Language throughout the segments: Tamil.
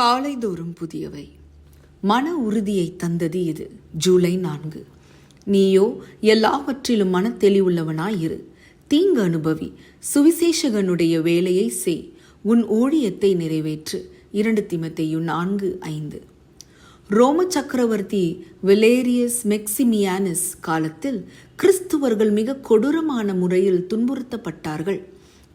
காலைதோறும் புதியவை. மன உறுதியை தந்தது இது. ஜூலை நான்கு. நீயோ எல்லாவற்றிலும் மனத்தெளிவுள்ளவனாயிரு தீங்கு அனுபவி சுவிசேஷகனுடைய வேலையை செய். உன் ஊழியத்தை நிறைவேற்று. இரண்டு திமத்தையும் நான்கு ஐந்து. ரோம சக்கரவர்த்தி வெலேரியஸ் மெக்சிமியானஸ் காலத்தில் கிறிஸ்துவர்கள் மிக கொடூரமான முறையில் துன்புறுத்தப்பட்டார்கள்.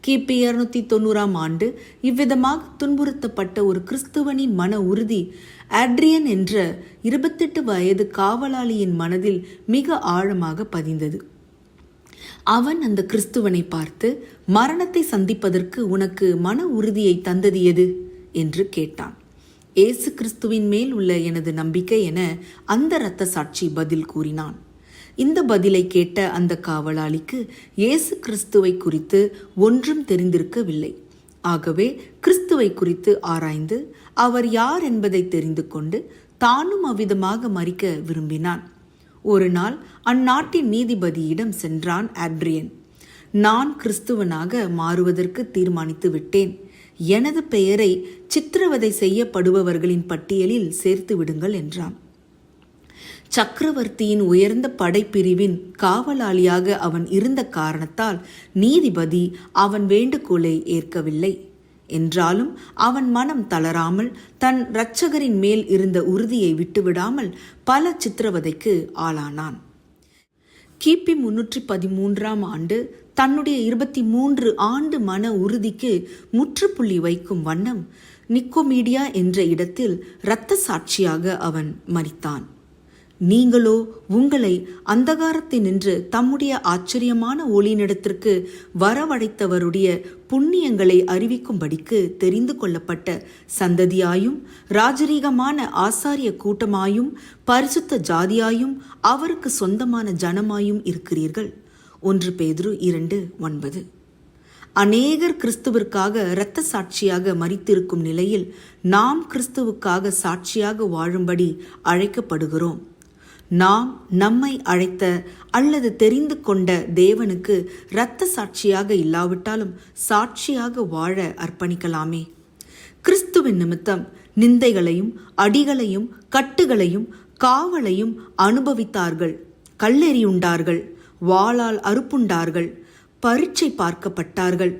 கிபி இருநூத்தி தொண்ணூறாம் ஆண்டு இவ்விதமாக துன்புறுத்தப்பட்ட ஒரு கிறிஸ்துவனின் மன உறுதி ஆட்ரியன் என்ற இருபத்தெட்டு வயது காவலாளியின் மனதில் மிக ஆழமாக பதிந்தது. அவன் அந்த கிறிஸ்துவனை பார்த்து மரணத்தை சந்திப்பதற்கு உனக்கு மன உறுதியை தந்தது எது? என்று கேட்டான். ஏசு கிறிஸ்துவின் மேல் உள்ள எனது நம்பிக்கை என அந்த இரத்த சாட்சி பதில் கூறினான். இந்த பதிலை கேட்ட அந்த காவலாளிக்கு இயேசு கிறிஸ்துவை குறித்து ஒன்றும் தெரிந்திருக்கவில்லை. ஆகவே கிறிஸ்துவை குறித்து ஆராய்ந்து அவர் யார் என்பதை தெரிந்து கொண்டு தானும் அவ்விதமாக மறிக்க விரும்பினான். ஒரு நாள் அந்நாட்டின் நீதிபதியிடம் சென்றான் ஆட்ரியன். நான் கிறிஸ்துவனாக மாறுவதற்கு தீர்மானித்து விட்டேன். எனது பெயரை சித்திரவதை செய்யப்படுபவர்களின் பட்டியலில் சேர்த்து விடுங்கள் என்றான். சக்கரவர்த்தியின் உயர்ந்த படைப்பிரிவின் காவலாளியாக அவன் இருந்த காரணத்தால் நீதிபதி அவன் வேண்டுகோளை ஏற்கவில்லை. என்றாலும் அவன் மனம் தளராமல் தன் இரட்சகரின் மேல் இருந்த உறுதியை விட்டுவிடாமல் பல சித்திரவதைக்கு ஆளானான். கிபி முன்னூற்றி பதிமூன்றாம் ஆண்டு தன்னுடைய இருபத்தி மூன்று ஆண்டு மன உறுதிக்கு முற்றுப்புள்ளி வைக்கும் வண்ணம் நிக்கோமீடியா என்ற இடத்தில் இரத்த சாட்சியாக அவன் மறித்தான் நீங்களோ உங்களை அந்தகாரத்தை நின்று தம்முடைய ஆச்சரியமான ஒளியினிடத்திற்கு வரவழைத்தவருடைய புண்ணியங்களை அறிவிக்கும்படிக்கு தெரிந்து கொள்ளப்பட்ட சந்ததியாயும் ராஜரீகமான ஆசாரிய கூட்டமாயும் பரிசுத்த ஜாதியாயும் அவருக்கு சொந்தமான ஜனமாயும் இருக்கிறீர்கள். ஒன்று பேதுரு இரண்டு ஒன்பது. அநேகர் கிறிஸ்துவிற்காக இரத்த சாட்சியாக மறித்திருக்கும் நிலையில் நாம் கிறிஸ்துவுக்காக சாட்சியாக வாழும்படி அழைக்கப்படுகிறோம். நாம் நம்மை அழைத்த அல்லது தெரிந்து கொண்ட தேவனுக்கு இரத்த சாட்சியாக இல்லாவிட்டாலும் சாட்சியாக வாழ அர்ப்பணிக்கலாமே. கிறிஸ்துவின் நிமித்தம் நிந்தைகளையும் அடிகளையும் கட்டுகளையும் காவலையும் அனுபவித்தார்கள். கல்லெறியுண்டார்கள் வாளால் அறுப்புண்டார்கள் பரீட்சை பார்க்கப்பட்டார்கள்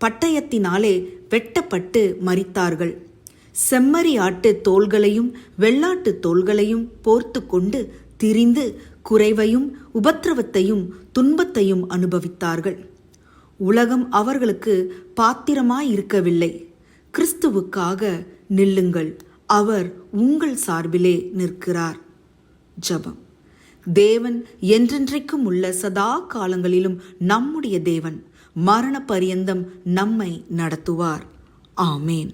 பட்டயத்தினாலே வெட்டப்பட்டு மறித்தார்கள் செம்மறி ஆட்டு தோள்களையும் வெள்ளாட்டு தோள்களையும் போர்த்து கொண்டு திரிந்து குறைவையும் உபத்திரவத்தையும் துன்பத்தையும் அனுபவித்தார்கள். உலகம் அவர்களுக்கு பாத்திரமாயிருக்கவில்லை. கிறிஸ்துவுக்காக நில்லுங்கள் அவர் உங்கள் சார்பிலே நிற்கிறார். ஜபம். தேவன் என்றென்றைக்கும் உள்ள சதா காலங்களிலும் நம்முடைய தேவன் மரண பரியந்தம் நம்மை நடத்துவார். ஆமேன்.